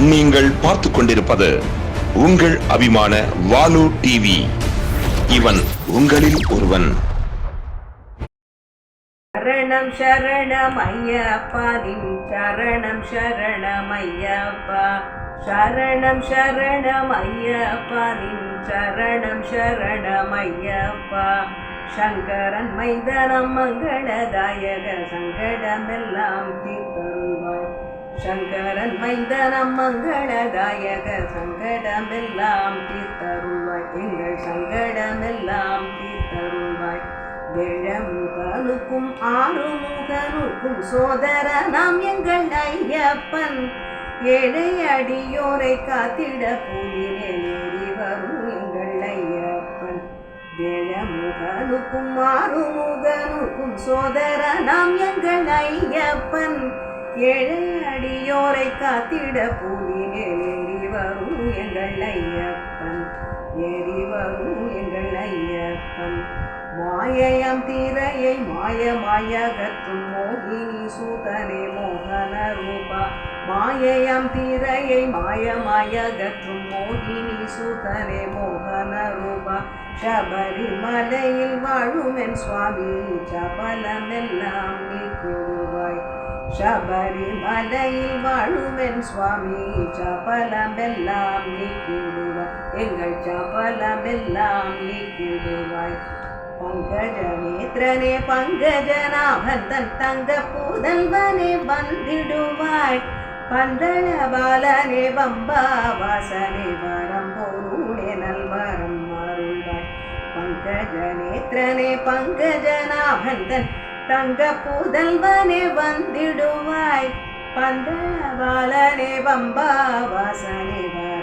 நீங்கள் பார்த்து கொண்டிருப்பது உங்கள் அபிமான வாலு டிவி இவன் உங்களில் ஒருவன். சரணம் சரணம் ஐயப்பாதின் சரணம் சரணம் ஐயப்பா. சரணம் சரணம் ஐயப்பாதின் சரணம் சரணம் ஐயப்பா. சங்கரன் மைந்தனம் மங்களதாயக சங்கடமெல்லாம் தீர்த்தரும். சங்கரன் மைந்தனம் மங்களதாயக சங்கடமெல்லாம் தீர்த்தருள்வாய். எங்கள் சங்கடமெல்லாம் தீர்த்தருள்வாய். வேழமுகனுக்கும் ஆறுமுகனுக்கும் சோதர நாம் எங்கள் ஐயப்பன். ஏழை அடியோரை காத்திட பூவிலே நேரி வரும் எங்கள் ஐயப்பன். வேழமுகனுக்கும் ஆறுமுகனுக்கும் சோதர நாம் எங்கள் ஐயப்பன். ஏழை அடியோரை காத்திட பூவிலே நேரி வரும் எங்கள் ஐயப்பன். ஏறி வரும் எங்கள் ஐயப்பன். மாயயம் திரையை மாயமாயகத்தும் மோகினி சூதனே மோகன ரூபா மாயயம் திரையை மாயமாயகற்றும் மோகினி சூதனே மோகன ரூபா சபரிமலையில் வாழும் என் சுவாமி சபலமெல்ல சபரிமலையில் வாழுமென் சுவாமி. சபலமெல்லாம் நீக்கிடுவாய் எங்கள் சபலமெல்லாம் நீக்கிடுவாய் பங்கஜ நேத்திரனே பங்கஜநாபன் தன் தங்க புதல்வனே வந்திடுவாய். பந்தள பாலனே பம்பா வாசனே வரம் பொருளே நல்வரம் அருள்வாய். பங்கஜ நேத்திரனே பங்கஜநாபன் தன் தங்க புதல்வனே வந்திடுவாய் பந்தவாளனே பாலனே பம்பா வாசனே வா.